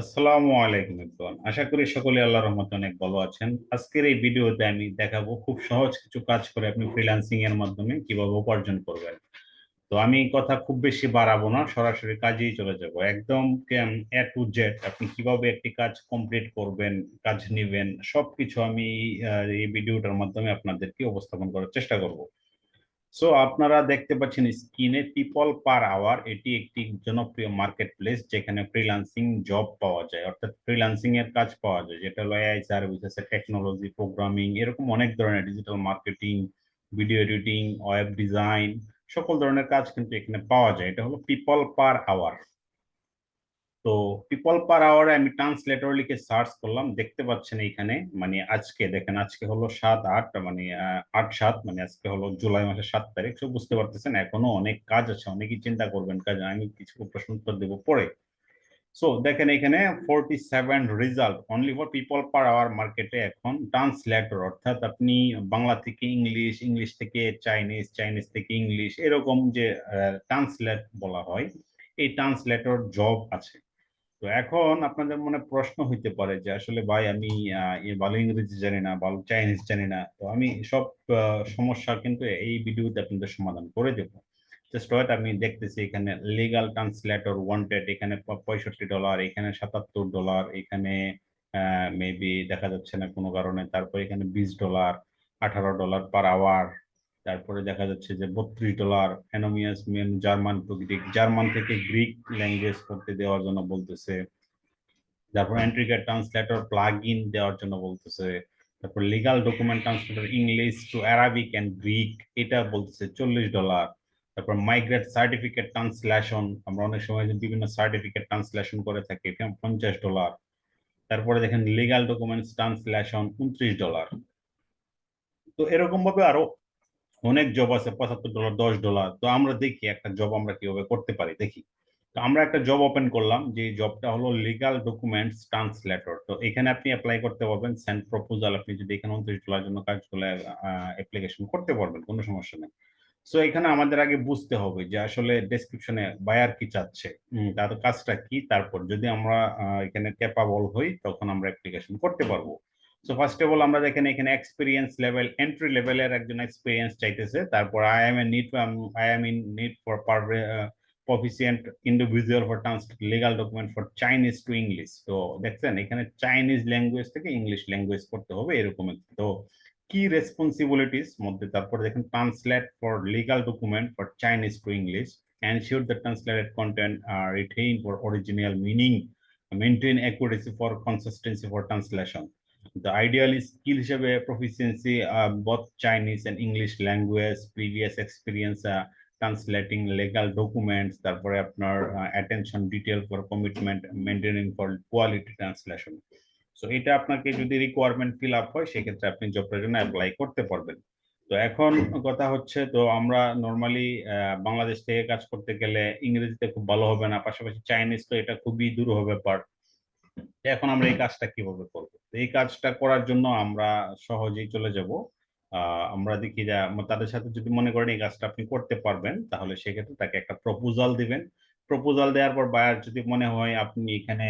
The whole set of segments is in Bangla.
আসসালামু আলাইকুম ইকবাল আশা করি সকলে আল্লাহর রহমতে অনেক ভালো আছেন। আজকের এই ভিডিওতে আমি দেখাবো খুব সহজ কিছু কাজ করে আপনি ফ্রিল্যান্সিং এর মাধ্যমে কীভাবে উপার্জন করবেন। তো আমি কথা খুব বেশি বাড়াবো না, সরাসরি কাজেই চলে যাব। একদম এ টু জেড আপনি কীভাবে একটি কাজ কমপ্লিট করবেন, কাজ নেবেন, সবকিছু আমি এই ভিডিওটার মাধ্যমে আপনাদেরকে উপস্থাপন করার চেষ্টা করব। সো আপনারা দেখতে পাচ্ছেন স্ক্রিনে পিপল পার আওয়ার এটি একটি জনপ্রিয় মার্কেট প্লেস যেখানে ফ্রিলান্সিং জব পাওয়া যায়। অর্থাৎ ফ্রিলান্সিং এর কাজ পাওয়া যায়, যেটা হলো এআই সার্ভিসেস টেকনোলজি প্রোগ্রামিং এরকম অনেক ধরনের digital marketing video editing web design সকল ধরনের কাজ কিন্তু এখানে পাওয়া যায়। এটা হলো পিপল পার আওয়ার তো পিপল পার আওয়ারে আমি ট্রান্সলেটর লিখে সার্চ করলাম, দেখতে পাচ্ছেন এইখানে মানে আজকে, দেখেন আজকে হলো সাত আট মানে আট সাত মানে আজকে হলো জুলাই মাসের সাত তারিখ, সব বুঝতে পারতেছেন, এখনও অনেক কাজ আছে, অনেকেই চিন্তা করবেন, কাজ আমি কিছু প্রশ্ন উত্তর দেবো পরে। সো দেখেন এখানে forty seven result only for people per hour মার্কেটে এখন ট্রান্সলেটর অর্থাৎ আপনি বাংলা থেকে ইংলিশ ইংলিশ থেকে চাইনিজ চাইনিজ থেকে ইংলিশ এরকম যে ট্রান্সলেট বলা হয়, এই ট্রান্সলেটর জব আছে। তো এখন আপনাদের মনে প্রশ্ন হইতে পারে যে, আসলে ভাই আমি ভালো ইংরেজি জানি না ভালো চাইনিজ জানি না, তো আমি সব সমস্যা কিন্তু এই ভিডিওতে আপনাদের সমাধান করে দেব। জাস্ট ওয়েট আমি দেখতেছি এখানে লিগাল ট্রান্সলেটর ওয়ান্টেড এখানে পঁয়ষট্টি ডলার এখানে সাতাত্তর ডলার এখানে মেবি দেখা যাচ্ছে না কোনো কারণে, তারপর এখানে বিশ ডলার আঠারো ডলার পার আওয়ার তারপরে দেখা যাচ্ছে যে বত্রিশ dollar anonymous men German Greek German থেকে গ্রিক ল্যাঙ্গুয়েজ করতে দেওয়ার জন্য বলতেছে। তারপর এন্ট্রিকার ট্রান্সলেটর প্লাগ ইন দেওয়ার জন্য বলতেছে। তারপর legal document translator English to Arabic and Greek এটা বলতেছে চল্লিশ ডলার। তারপর মাইগ্রেট সার্টিফিকেট ট্রান্সলেশন আমরা অনেক সময় বিভিন্ন সার্টিফিকেট ট্রান্সলেশন করে থাকি পঞ্চাশ ডলার। তারপরে দেখেন লিগাল ডকুমেন্টস ট্রান্সলেশন উনত্রিশ ডলার। তো এরকম ভাবে আরও অনেক জব আছে পঁচাত্তর ডলার দশ ডলার তো আমরা দেখি একটা জব আমরা কীভাবে করতে পারি, দেখি। তো আমরা একটা জব ওপেন করলাম, যে জবটা হলো লিগাল ডকুমেন্টস ট্রান্সলেটর তো এখানে আপনি অ্যাপ্লাই করতে পারবেন সেন্ড প্রপোজাল আপনি যদি এখানে উনত্রিশ ডলার জন্য কাজগুলো অ্যাপ্লিকেশন করতে পারবেন, কোনো সমস্যা নেই। সো এখানে আমাদের আগে বুঝতে হবে যে আসলে ডেসক্রিপশনে বায়ার কি চাচ্ছে তার কাজটা কি, তারপর যদি আমরা এখানে ক্যাপাবল হই, তখন আমরা অ্যাপ্লিকেশন করতে পারব। সো ফার্স্ট অফ অল আমরা দেখেন এখানে এক্সপিরিয়েন্স লেভেল এন্ট্রি লেভেলের একজন এক্সপিরিয়েন্স চাইতেছে। তারপর I am a need I am in need for proficient individual for translate legal document for Chinese to English তো দেখছেন, এখানে চাইনিজ ল্যাঙ্গুয়েজ থেকে ইংলিশ ল্যাঙ্গুয়েজ করতে হবে, এরকম। তো কি রেসপন্সিবিলিটিস মধ্যে? তারপর দেখেন translate for legal document for Chinese to English ensure the translated content are retained for original meaning maintain accuracy for consistency for translation the ideal skill হিসেবে proficiency uh, both Chinese and English language previous experience uh, translating legal documents তারপরে আপনার uh, attention detail for commitment maintaining for quality translation so এটা আপনাকে যদি রিকোয়ারমেন্ট ফিল আপ হয় সেক্ষেত্রে আপনি জবটার জন্য অ্যাপ্লাই করতে পারবেন তো এখন কথা হচ্ছে তো আমরা নর্মালি বাংলাদেশ থেকে কাজ করতে গেলে ইংরেজিতে খুব ভালো হবে না পাশাপাশি চাইনিজ তো এটা খুবই দূর ব্যাপার এখন আমরা এই কাজটা কীভাবে করব এই কাজটা করার জন্য আমরা সহজেই চলে যাব। আমরা দেখি যে তাদের সাথে যদি মনে করেন এই কাজটা আপনি করতে পারবেন, তাহলে সেক্ষেত্রে তাকে একটা প্রপোজাল দিবেন। প্রপোজাল দেওয়ার পর বায়ার যদি মনে হয় আপনি এখানে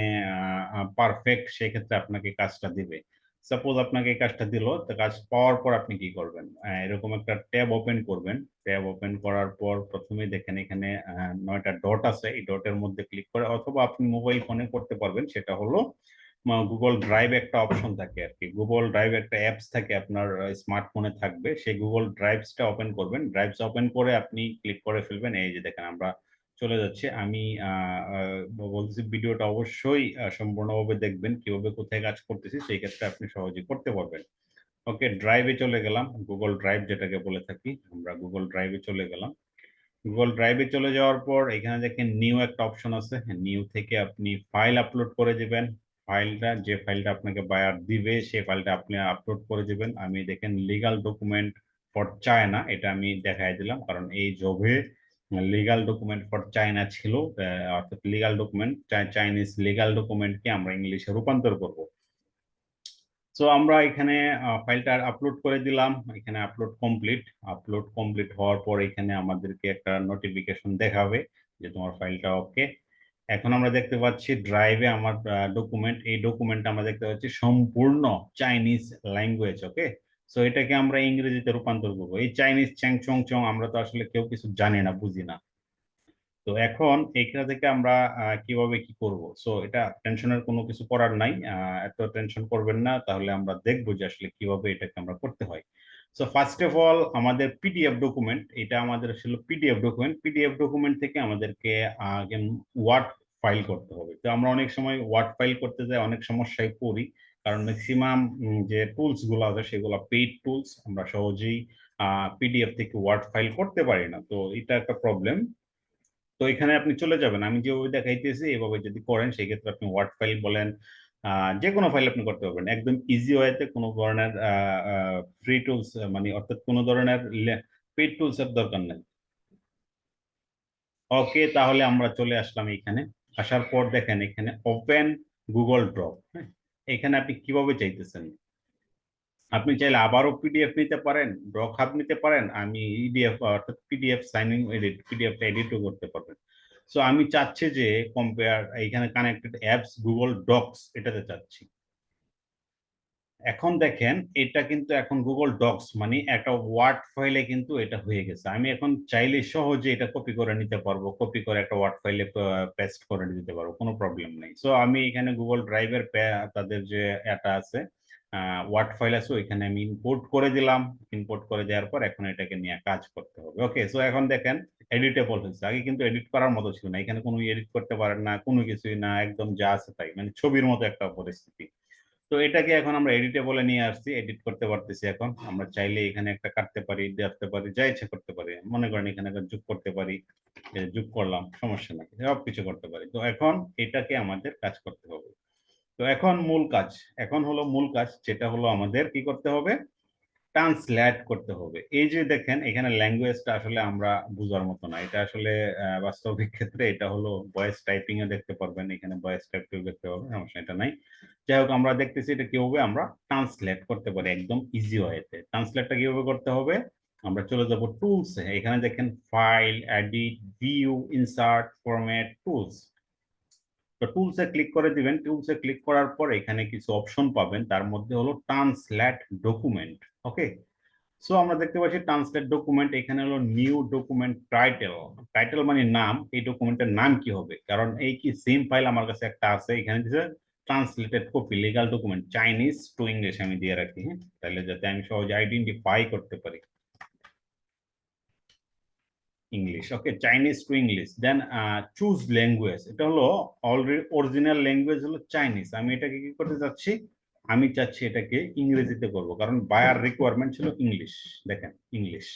পারফেক্ট সেক্ষেত্রে আপনাকে কাজটা দিবে। সাপোজ আপনাকে এই কাজটা দিল, তো কাজ পাওয়ার পর আপনি কি করবেন? এরকম একটা ট্যাব ওপেন করবেন। ট্যাব ওপেন করার পর প্রথমে দেখেন এখানে নয়টা ডট আছে। এই ডটের মধ্যে ক্লিক করে অথবা আপনি মোবাইল ফোনে করতে পারবেন, সেটা হলো গুগল ড্রাইভ একটা অপশন থাকে আর কি। গুগল ড্রাইভ একটা অ্যাপস থাকে আপনার স্মার্টফোনে থাকবে। সেই গুগল ড্রাইভসটা ওপেন করবেন। ড্রাইভস ওপেন করে আপনি ক্লিক করে ফেলবেন। এই যে দেখেন আমরা চলে যাচ্ছে। আমি বলতেছি ভিডিওটা অবশ্যই সম্পূর্ণভাবে দেখবেন কীভাবে কোথায় কাজ করতেছি। সেই ক্ষেত্রে আপনি সহজেই করতে পারবেন। ওকে ড্রাইভে চলে গেলাম। গুগল ড্রাইভ যেটাকে বলে থাকি, আমরা গুগল ড্রাইভে চলে গেলাম। গুগল ড্রাইভে চলে যাওয়ার পর এখানে দেখেন নিউ একটা অপশন আছে। নিউ থেকে আপনি ফাইল আপলোড করে দিবেন। ফাইলটা, যে ফাইলটা আপনাকে বায়ার দিবে সেই ফাইলটা আপনি আপলোড করে দিবেন। আমি দেখেন লিগাল ডকুমেন্ট ফর চায়না এটা আমি দেখাই দিলাম। কারণ এই জবে লিগাল ডকুমেন্ট ফর চায়না ছিল অর্থাৎ লিগাল ডকুমেন্ট চাইনিজ লিগাল ডকুমেন্টকে আমরা ইংলিশে রূপান্তর করব। সো আমরা এখানে ফাইলটা আপলোড করে দিলাম। এখানে আপলোড কমপ্লিট আপলোড কমপ্লিট হওয়ার পর এখানে আমাদেরকে একটা নোটিফিকেশন দেখাবে যে তোমার ফাইলটা ওকে এখন আমরা দেখতে পাচ্ছি ড্রাইভে আমার ডকুমেন্ট এই ডকুমেন্ট আমরা দেখতে পাচ্ছি সম্পূর্ণ চাইনিজ ল্যাঙ্গুয়েজ ওকে সো এটাকে আমরা ইংরেজিতে রূপান্তর করব। এই চাইনিজ চ্যাং চং চং আমরা তো আসলে কেউ কিছু জানি না, বুঝি না। তো এখন এইখান থেকে আমরা কীভাবে কি করব? সো এটা টেনশনের কোনো কিছু করার নাই। এত টেনশন করবেন না। তাহলে আমরা দেখব যে আসলে কীভাবে এটাকে আমরা করতে হয়। সো ফার্স্ট অফ অল আমাদের পিডিএফ ডকুমেন্ট এটা আমাদের ছিল পিডিএফ ডকুমেন্ট পিডিএফ ডকুমেন্ট থেকে আমাদেরকে ওয়ার্ড ফাইল করতে হবে। তো আমরা অনেক সময় ওয়ার্ড ফাইল করতে যাই, অনেক সমস্যায় পড়ি। কারণ ম্যাক্সিমাম যে টুলসগুলো আছে, সেগুলো পেইড টুলস আমরা সহজেই পিডিএফ থেকে ওয়ার্ড ফাইল করতে পারি না। তো এটা একটা প্রবলেম তো এখানে আপনি চলে যাবেন। আমি যেভাবে দেখাইতেছি, এভাবে যদি করেন সেই ক্ষেত্রে আপনি ওয়ার্ড ফাইল বলেন যে কোনো ফাইল আপনি করতে পারবেন। একদম ইজি ওয়েতে কোনো ধরনের ফ্রি টুলস মানে অর্থাৎ কোনো ধরনের পেড টুলস এর দরকার নেই। ওকে তাহলে আমরা চলে আসলাম এখানে। আসার পর দেখেন, এখানে ওপেন গুগল ড্রপ হ্যাঁ? এখানে আপনি কীভাবে চাইতেছেন? আপনি চাইলে আবারও পিডিএফ নিতে পারেন ড্রক হাব নিতে পারেন, আমি ইডিএফ অর্থাৎ পিডিএফ সাইনিং এডিট পিডিএফটা এডিটও করতে পারবেন। সো আমি চাচ্ছি যে কম্পেয়ার এখানে কানেক্টেড অ্যাপস গুগল ডক্স এটাতে চাচ্ছি। এখন দেখেন, এটা কিন্তু এখন গুগল ডক্স মানে একটা ওয়ার্ড ফাইলে কিন্তু এটা হয়ে গেছে। আমি এখন চাইলে সহজে এটা কপি করে নিতে পারব কপি করে একটা ওয়ার্ড ফাইলে পেস্ট করে দিতে পারব, কোনো প্রবলেম নেই। সো আমি এখানে গুগল ড্রাইভের তাদের যে এটা আছে ওয়ার্ড ফাইল আছে ওইখানে আমি ইম্পোর্ট করে দিলাম। ইম্পোর্ট করে দেওয়ার পর এখন এটাকে নিয়ে কাজ করতে হবে। ওকে সো এখন দেখেন এডিটেবল হয়েছে। আগে কিন্তু এডিট করার মতো ছিল না। এখানে কোনো এডিট করতে পারেন না, কোনো কিছুই না, একদম যা আছে তাই। মানে ছবির মতো একটা পরিস্থিতি। তো এটাকে এখন আমরা এডিটেবলে নিয়ে আসছি। এডিট করতে পারতেছি এখন। আমরা চাইলে এখানে একটা কাটতে পারি, দেখতে পারি, যা ইচ্ছা করতে পারি। মনে করেন এখানে একটা যোগ করতে পারি যোগ করলাম, সমস্যা নাই সব কিছু করতে পারি। তো এখন এটাকে আমাদের কাজ করতে হবে। তো এখন মূল কাজ, এখন হলো মূল কাজ যেটা হলো আমাদের কি করতে হবে? ট্রান্সলেট করতে হবে। এই যে দেখেন, এখানে ল্যাঙ্গুয়েজটা আসলে আমরা বোঝার মতো না। এটা আসলে বাস্তবিক ক্ষেত্রে এটা হলো ভয়েস টাইপিং এ দেখতে পারবেন, এখানে ভয়েস টাইপিং দেখতে পাবেন সমস্যা এটা নাই। যাই হোক, আমরা দেখতেছি এটা কীভাবে আমরা ট্রান্সলেট করতে পারি, একদম ইজি ওয়েতে ট্রান্সলেটটা কীভাবে করতে হবে? আমরা চলে যাব টুলস এখানে দেখেন file edit view insert format tools তো টুলসে ক্লিক করে দিবেন। টুলসে ক্লিক করার পর এখানে কিছু অপশন পাবেন। তার মধ্যে হলো ট্রান্সলেট ডকুমেন্ট ওকে সো আমরা দেখতে পাচ্ছি ট্রান্সলেট ডকুমেন্ট এখানে হলো নিউ ডকুমেন্ট টাইটেল টাইটেল মানে নাম। এই ডকুমেন্টের নাম কি হবে? কারণ এই কি সেম ফাইল আমার কাছে একটা আছে। এখানে দিছে translated copy legal document Chinese to English আমি দিয়ে রাখি হ্যাঁ? তাহলে যাতে আমি সহজে আইডেন্টিফাই করতে পারি। English okay Chinese to English then choose language এটা হলো অলরেডি অরিজিনাল ল্যাঙ্গুয়েজ হলো চাইনিজ আমি এটাকে কি করতে চাচ্ছি? আমি চাচ্ছি এটাকে ইংরেজিতে করব। কারণ বায়ার রিকোয়ারমেন্ট ছিল ইংলিশ দেখেন ইংলিশ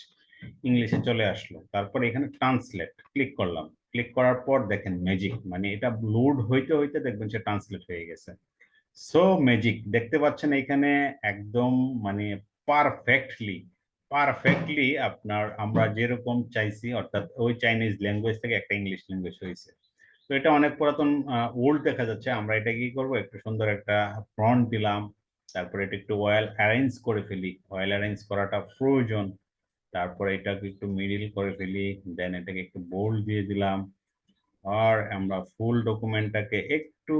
ইংলিশে চলে আসলো। তারপর এখানে ট্রান্সলেট ক্লিক করলাম। ক্লিক করার পর দেখেন ম্যাজিক মানে এটা লোড হইতে হইতে দেখবেন সে ট্রান্সলেট হয়ে গেছে। সো ম্যাজিক দেখতে পাচ্ছেন এখানে একদম মানে পারফেক্টলি পারফেক্টলি আপনার, আমরা যেরকম চাইছি, অর্থাৎ ওই চাইনিজ ল্যাঙ্গুয়েজ থেকে একটা ইংলিশ ল্যাঙ্গুয়েজ হয়েছে। তো এটা অনেক পুরাতন ওল্ড দেখা যাচ্ছে। আমরা এটা কি করব? একটু সুন্দর একটা ফ্রন্ট দিলাম, তারপরে এটা একটু অয়েল অ্যারেঞ্জ করে ফেলি। অয়েল অ্যারেঞ্জ করাটা প্রয়োজন। তারপরে এটাকে একটু মিডিল করে ফেলি দেন এটাকে একটু বোল্ড দিয়ে দিলাম। আর আমরা ফুল ডকুমেন্টটাকে একটু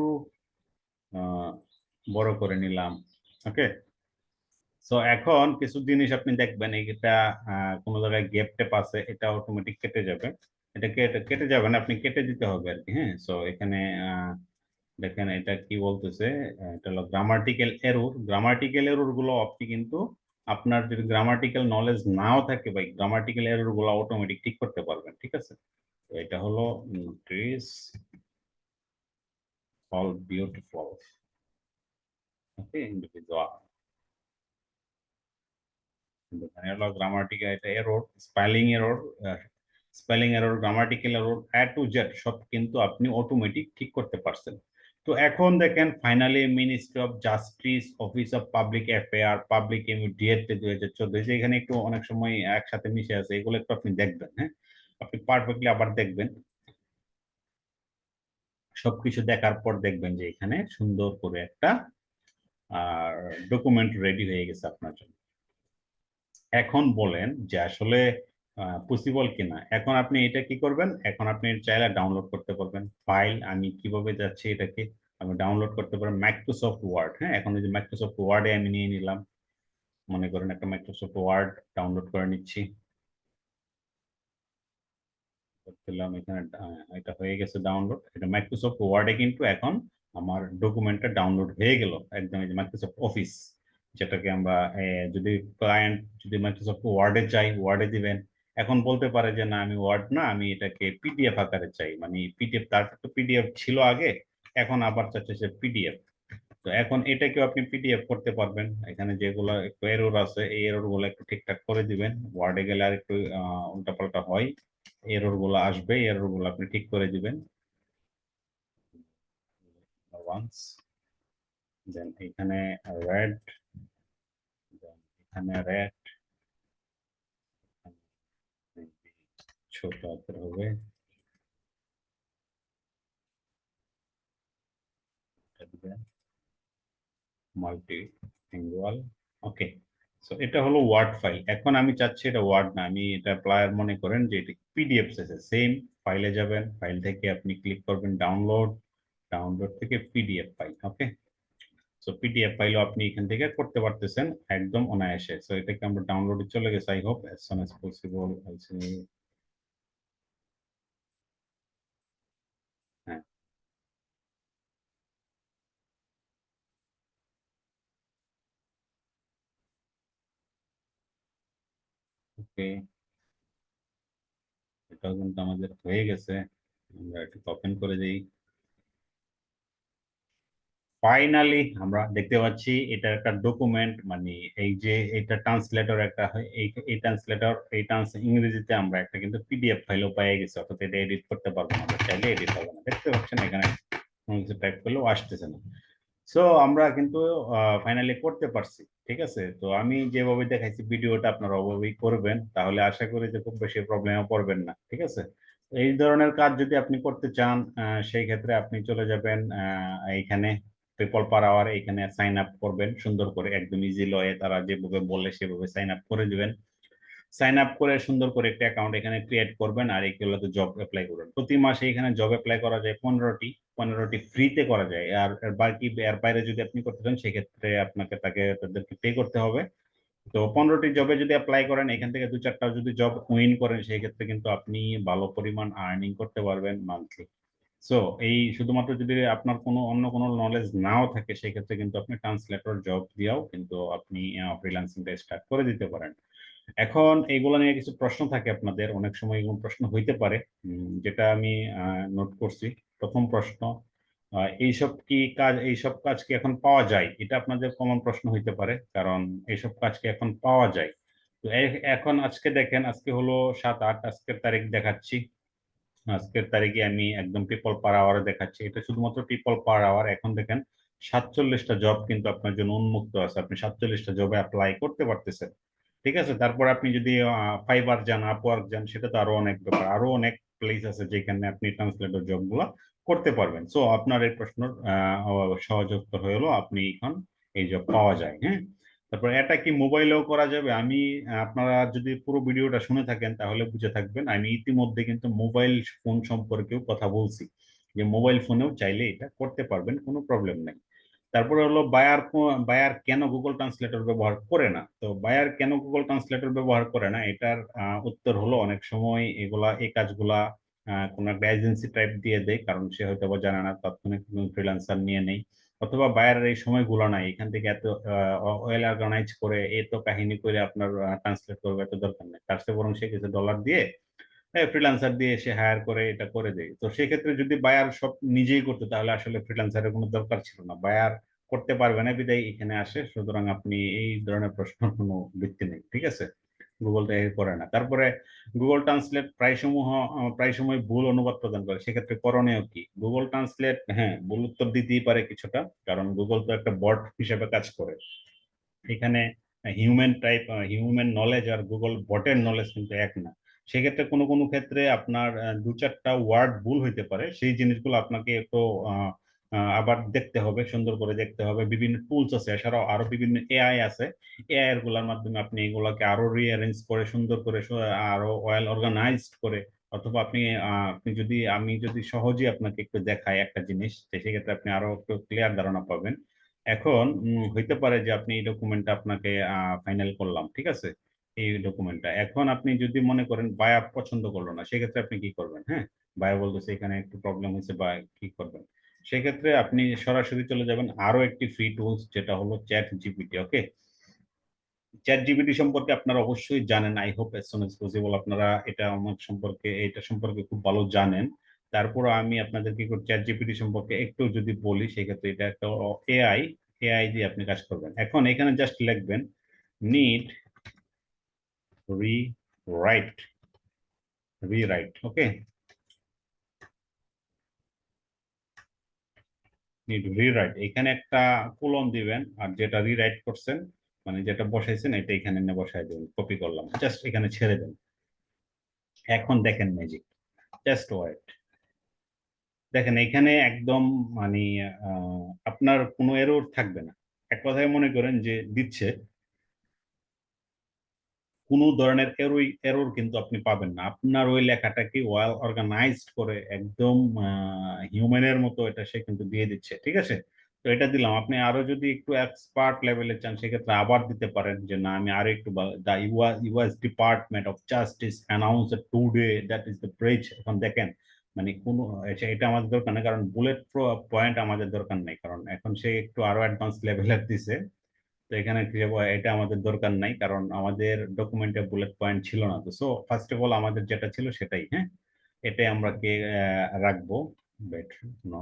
বড় করে নিলাম। ওকে সো এখন কিছু জিনিস আপনি দেখবেন এটা কোনো জায়গায় গ্যাপ টেপ আছে, এটা অটোমেটিক কেটে যাবে। এটা কেটে কেটে যাবে না, আপনি কেটে দিতে হবে আর কি হ্যাঁ? সো এখানে দেখেন এটা কি বলতেছে এটা হলো গ্রামাটিক্যাল এরর গ্রামাটিক্যাল এররগুলো আপনি কিন্তু আপনার যদি গ্রামাটিক্যাল নলেজ নাও থাকে বা গ্রামাটিক্যাল এররগুলো অটোমেটিক ঠিক করতে পারবেন, ঠিক আছে? তো এটা হলো trees all beautiful okay individual এখানে হলো গ্রামাটিক্যাল এটা error spelling error grammatical error A to Z সব কিন্তু আপনি অটোমেটিক ঠিক করতে পারছেন। তো এখন দেখেন finally ministry of justice office of public affair public immediate দুই হাজার চোদ্দ এখানে একটু অনেক সময় একসাথে মিশে আছে, এগুলো একটু আপনি দেখবেন হ্যাঁ? আপনি পারফেক্টলি আবার দেখবেন। সবকিছু দেখার পর দেখবেন যে এখানে সুন্দর করে একটা ডকুমেন্ট রেডি হয়ে গেছে আপনার জন্য। এখন বলেন যে আসলে পসিবল কিনা। এখন আপনি এটা কি করবেন? এখন আপনি চাইলে ডাউনলোড করতে পারবেন। ফাইল আমি কীভাবে যাচ্ছি এটাকে? আমি ডাউনলোড করতে পারবেন মাইক্রোসফট ওয়ার্ড হ্যাঁ? এখন যে মাইক্রোসফট ওয়ার্ডে আমি নিয়ে নিলাম। মনে করেন একটা মাইক্রোসফট ওয়ার্ড ডাউনলোড করে নিচ্ছি। এখানে এটা হয়ে গেছে ডাউনলোড এটা মাইক্রোসফট ওয়ার্ডে কিন্তু এখন আমার ডকুমেন্টটা ডাউনলোড হয়ে গেল। একদম মাইক্রোসফট অফিস যেটাকে আমরা যদি ক্লায়েন্ট যদি মাইক্রোসফট ওয়ার্ডে চাই ওয়ার্ডে দিবেন। এখন বলতে পারে যে, না, আমি ওয়ার্ড না, আমি এটাকে পিডিএফ আকারে চাই। মানে পিডিএফ তার তো পিডিএফ ছিল আগে, এখন আবার চাচ্ছে সে পিডিএফ তো এখন এটাকেও আপনি পিডিএফ করতে পারবেন। এখানে যেগুলো একটু এরর আছে, এই এররগুলো একটু ঠিকঠাক করে দিবেন। ওয়ার্ডে গেলে আর একটু উল্টাপাল্টা হয়। এররগুলো আসবে এররগুলো আপনি ঠিক করে দিবেন। ওয়ান্স দেন এখানে রেড এখানে রেড ছোট হাতের হবে। মাল্টি লিঙ্গুয়াল ওকে সো এটা হলো ওয়ার্ড ফাইল এখন আমি চাচ্ছি এটা ওয়ার্ড না। আমি এটা প্লায়ার মনে করেন যে এটা পিডিএফ আছে সেম ফাইলে যাবেন। ফাইল থেকে আপনি ক্লিক করবেন ডাউনলোড ডাউনলোড থেকে PDF file okay so PDF ফাইলও আপনি এখান থেকে করতে পারতেছেন একদম অনায়াসে। সো এটাকে আমরা ডাউনলোডে চলে গেছে I hope as soon as possible okay কিন্তু আমাদের হয়ে গেছে। আমরা একটু ওপেন করে দিই। ফাইনালি আমরা দেখতে পাচ্ছি এটা একটা ডকুমেন্ট মানে এই যে এটা ট্রান্সলেটর একটা, এই ট্রান্সলেটর এই ট্রান্স ইংরেজিতে আমরা একটা কিন্তু পিডিএফ ফাইলও পেয়ে গেছি, অর্থাৎ এটা এডিট করতে পারব না চাইলে এডিট হবে না। দেখতে পাচ্ছেন এখানে কিছু টাইপ করলেও আসতেছে না। সো আমরা কিন্তু ফাইনালি করতে পারছি, ঠিক আছে? তো আমি যেভাবে দেখাইছি ভিডিওটা আপনারা ওভাবেই করবেন, তাহলে আশা করি যে খুব বেশি প্রবলেমে পড়বেন না, ঠিক আছে? এই ধরনের কাজ যদি আপনি করতে চান সেই ক্ষেত্রে আপনি চলে যাবেন এইখানে। পেপল পার আওয়ার এখানে সাইন আপ করবেন। সুন্দর করে, একদম ইজি লয়ে তারা যেভাবে বললে সেভাবে সাইন আপ করে দিবেন। সাইন আপ করে সুন্দর করে একটা অ্যাকাউন্ট এখানে ক্রিয়েট করবেন আর এইগুলোতে জব অ্যাপ্লাই করবেন। প্রতি মাসে এখানে জব অ্যাপ্লাই করা যায় পনেরোটি পনেরোটি ফ্রিতে করা যায়। আর বাকি, এর বাইরে যদি আপনি করতে চান, সেক্ষেত্রে আপনাকে তাকে, তাদেরকে পে করতে হবে। তো পনেরোটি জবে যদি অ্যাপ্লাই করেন, এখান থেকে দু চারটা যদি জব উইন করেন সেই ক্ষেত্রে কিন্তু আপনি ভালো পরিমাণ আর্নিং করতে পারবেন মান্থলি সো এই শুধুমাত্র যদি আপনার কোনো অন্য কোনো নলেজ নাও থাকে সেই ক্ষেত্রে কিন্তু আপনি ট্রান্সলেটর জব দিয়েও কিন্তু আপনি ফ্রিল্যান্সিংটা স্টার্ট করে দিতে পারেন। এখন এইগুলো নিয়ে কিছু প্রশ্ন থাকে আপনাদের, অনেক সময় এগুলো প্রশ্ন হইতে পারে। যেটা আমি নোট করছি। প্রথম প্রশ্ন এইসব কি কাজ, এইসব কাজ কি এখন পাওয়া যায়? এটা আপনাদের কমন প্রশ্ন হইতে পারে, কারণ এইসব কাজ কি এখন পাওয়া যায়? তো এখন আজকে দেখেন, আজকে হলো সাত আট, আজকের তারিখ দেখাচ্ছি। আজকের তারিখে আমি একদম পিপল পার আওয়ারে দেখাচ্ছি। এটা শুধুমাত্র পিপল পার আওয়ার এখন দেখেন সাতচল্লিশটা জব কিন্তু আপনার জন্য উন্মুক্ত আছে। আপনি সাতচল্লিশটা জবে অ্যাপ্লাই করতে পারতেছেন। ঠিক আছে? তারপর আপনি যদি ফাইবার যান আপওয়ার্ক যান সেটা তো আরও অনেক ব্যাপার। আরও অনেক প্লেস আছে যেখানে আপনি ট্রান্সলেটর জবগুলো করতে পারবেন। সো আপনার এই প্রশ্নের আহ, সহজ উত্তর হলো আপনি এখন এই জব পাওয়া যায় হ্যাঁ? তারপর এটা কি মোবাইলেও করা যাবে? আমি, আপনারা যদি পুরো ভিডিওটা শুনে থাকেন তাহলে বুঝে থাকবেন। আমি ইতিমধ্যে কিন্তু মোবাইল ফোন সম্পর্কেও কথা বলছি। যে মোবাইল ফোনেও চাইলে এটা করতে পারবেন, কোনো প্রবলেম নেই। তারপরে হলো বায়ার বায়ার কেন গুগল ট্রান্সলেটর ব্যবহার করে না? তো বায়ার কেন গুগল ট্রান্সলেটর ব্যবহার করে না? এটার উত্তর হলো অনেক সময় এগুলা এই কাজগুলা কোনো একটা এজেন্সি টাইপ দিয়ে দেয়। কারণ সে হয়তো বা জানে না, তাৎক্ষণিক ফ্রিল্যান্সার নিয়ে নেই। অথবা বায়ারের এই সময়গুলো নাই। এখান থেকে এত ওয়েল অর্গানাইজ করে এত কাহিনী করে আপনার ট্রান্সলেট করবে এত দরকার নেই। তার চেয়ে বরং সে কিছু ডলার দিয়ে ফ্রিল্যান্সার দিয়ে সে হায়ার করে এটা করে দেয়। তো সেক্ষেত্রে যদি বায়ার সব নিজেই করতো, তাহলে আসলে ফ্রিল্যান্সারের কোনো দরকার ছিল না। বায়ার করতে পারবে না, বিদায় এখানে আসে। সুতরাং আপনি এই ধরনের প্রশ্ন কোনো ভিত্তি নেই, ঠিক আছে? গুগল তো করে না। তারপরে গুগল ট্রান্সলেট প্রায় সমূহ প্রায় সময় ভুল অনুবাদ প্রদান করে। সেক্ষেত্রে করণীয় কি? গুগল ট্রান্সলেট হ্যাঁ ভুল উত্তর দিতেই পারে কিছুটা, কারণ গুগল তো একটা বট হিসেবে কাজ করে। এখানে হিউম্যান টাইপ হিউম্যান নলেজ আর গুগল বটের নলেজ কিন্তু এক না। সেক্ষেত্রে কোনো কোনো ক্ষেত্রে আপনার দু চারটা ওয়ার্ড ভুল হইতে পারে। সেই জিনিসগুলো আপনাকে একটু আবার দেখতে হবে, সুন্দর করে দেখতে হবে। বিভিন্ন টুলস আছে, এছাড়াও আরও বিভিন্ন এআই আছে। এআই এরগুলার মাধ্যমে আপনি এগুলাকে আরও রিঅ্যারেঞ্জ করে, সুন্দর করে আরও ওয়েল অর্গানাইজড করে, অথবা আপনি আপনি যদি, আমি যদি সহজেই আপনাকে একটু দেখাই একটা জিনিস সেক্ষেত্রে আপনি আরও একটু ক্লিয়ার ধারণা পাবেন। এখন হইতে পারে যে আপনি এই ডকুমেন্টটা আপনাকে ফাইনাল করলাম, ঠিক আছে? এই ডকুমেন্টটা এখন আপনি যদি মনে করেন বায়া পছন্দ করল না, সেক্ষেত্রে আপনি কি করবেন হ্যাঁ? বায়া বলতেছে, এখানে একটু প্রবলেম হয়েছে বা কি করবেন? সেক্ষেত্রে আপনি সরাসরি চলে যাবেন আরও একটি ফ্রি টুলস যেটা হলো chat GPT okay chat GPT সম্পর্কে আপনারা অবশ্যই জানেন I hope as as possible আপনারা এটা আমার সম্পর্কে, এটা সম্পর্কে খুব ভালো জানেন। তারপর আমি আপনাদেরকে চ্যাট জিপিটি সম্পর্কে একটু যদি বলি, সেক্ষেত্রে এটা একটা এআই এআই দিয়ে আপনি কাজ করবেন। এখন এখানে জাস্ট লিখবেন need rewrite rewrite okay need rewrite এখানে একটা কুলন দিবেন আর যেটা রিরাইট করছেন মানে যেটা বসাইছেন, এটা এখানে এনে বসাই দেবেন। কপি করলাম। জাস্ট এখানে ছেড়ে দেন। এখন দেখেন ম্যাজিক জাস্ট ওয়েট দেখেন, এখানে একদম মানে আপনার কোনো এরর থাকবে না। এক কথায় মনে করেন যে দিচ্ছে। কোনো ধরনের এরোই এরোর কিন্তু আপনি পাবেন না। আপনার ওই লেখাটাকে ওয়েল অর্গানাইজড করে একদম হিউম্যানের মতো এটা সে কিন্তু দিয়ে দিচ্ছে, ঠিক আছে? তো এটা দিলাম। আপনি আরও যদি একটু এক্সপার্ট লেভেলে চান, সেক্ষেত্রে আবার দিতে পারেন যে, না, আমি আরও একটু the US department of justice announce today that is the bridge এখন দেখেন মানে কোনো, এটা- এটা আমাদের দরকার নেই কারণ বুলেট পয়েন্ট আমাদের দরকার নেই। কারণ এখন সে একটু আরও অ্যাডভান্স লেভেলের দিছে। তো এখানে এটা আমাদের দরকার নাই, কারণ আমাদের ডকুমেন্টে বুলেট পয়েন্ট ছিল না তো। সো ফার্স্ট অফ অল আমাদের যেটা ছিল সেটাই হ্যাঁ? এটাই আমরা কে রাখব। বেটার নো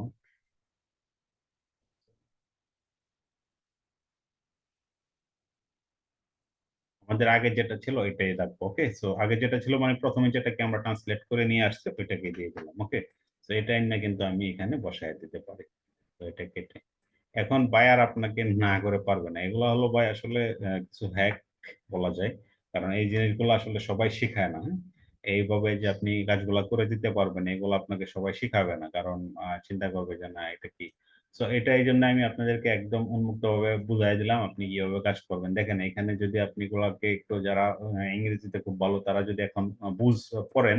আমাদের আগে যেটা ছিল এটাই রাখব ওকে সো আগে যেটা ছিল মানে প্রথমে যেটাকে আমরা ট্রান্সলেট করে নিয়ে আসছে, ওইটাকে দিয়ে দিলাম ওকে তো এটাই না কিন্তু আমি এখানে বসায় দিতে পারি। তো এটা কেটে এখন বায়ার আপনাকে না করে পারবে না। এগুলো হলো ভাই আসলে কিছু হ্যাক বলা যায়। কারণ এই জিনিসগুলো আসলে সবাই শিখায় না হ্যাঁ? এইভাবে যে আপনি কাজগুলো করে দিতে পারবেন, এগুলো আপনাকে সবাই শিখাবে না। কারণ চিন্তা করবে যে না, এটা কি? তো এটা এই জন্য আমি আপনাদেরকে একদম উন্মুক্ত ভাবে বুঝাই দিলাম, আপনি কীভাবে কাজ করবেন। দেখেন, এখানে যদি আপনি গুলাকে একটু যারা ইংরেজিতে খুব ভালো, তারা যদি এখন বুঝ, পড়েন,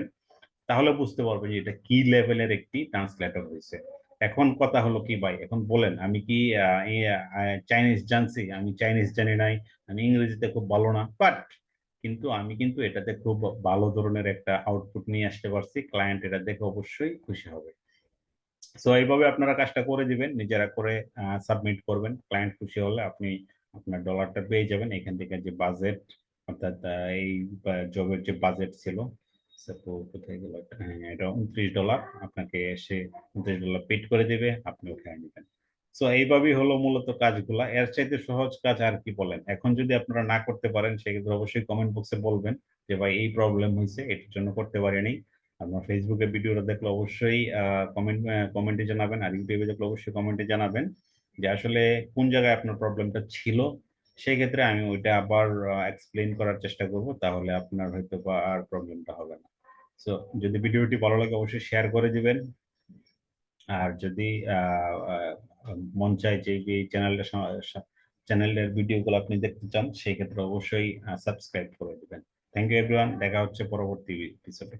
তাহলে বুঝতে পারবেন যে এটা কি লেভেলের একটি ট্রান্সলেটর হয়েছে। এখন কথা হলো কি ভাই? এখন বলেন, আমি কি চাইনিজ জানছি? আমি চাইনিজ জানি নাই, আমি ইংরেজিতে খুব ভালো না বাট কিন্তু আমি কিন্তু এটাতে খুব ভালো ধরনের একটা আউটপুট নিয়ে আসতে পারছি ক্লায়েন্ট এটা দেখে অবশ্যই খুশি হবে। সো এইভাবে আপনারা কাজটা করে দিবেন, নিজেরা করে সাবমিট করবেন ক্লায়েন্ট খুশি হলে আপনি আপনার ডলারটা পেয়ে যাবেন, এখান থেকে যে বাজেট অর্থাৎ এই জবের যে বাজেট ছিল কোথায় গেল? হ্যাঁ, এটা উনত্রিশ ডলার আপনাকে এসে উনত্রিশ ডলার পেড করে দিবে আপনি উঠায় নেবেন। সো এইভাবেই হলো মূলত কাজগুলা। এর চাইতে সহজ কাজ আর কি বলেন? এখন যদি আপনারা না করতে পারেন সেক্ষেত্রে অবশ্যই কমেন্ট বক্সে বলবেন যে ভাই এই প্রবলেম হয়েছে এটার জন্য করতে পারিনি। আপনার ফেসবুকে ভিডিওটা দেখলে অবশ্যই কমেন্ট কমেন্টে জানাবেন। আর ইউটিউবে দেখলে অবশ্যই কমেন্টে জানাবেন যে আসলে কোন জায়গায় আপনার প্রবলেমটা ছিল? সেই ক্ষেত্রে আমি ওইটা আবার এক্সপ্লেন করার চেষ্টা করব, তাহলে আপনার হয়তো বা আর প্রবলেমটা হবে না। সো যদি ভিডিওটি ভালো লাগে অবশ্যই শেয়ার করে দিবেন। আর যদি মন চায় যে এই চ্যানেলটা চ্যানেলের ভিডিওগুলো আপনি দেখতে চান সেই ক্ষেত্রে অবশ্যই সাবস্ক্রাইব করে দিবেন। থ্যাংক ইউ এভরিওয়ান দেখা হচ্ছে পরবর্তী এপিসোডে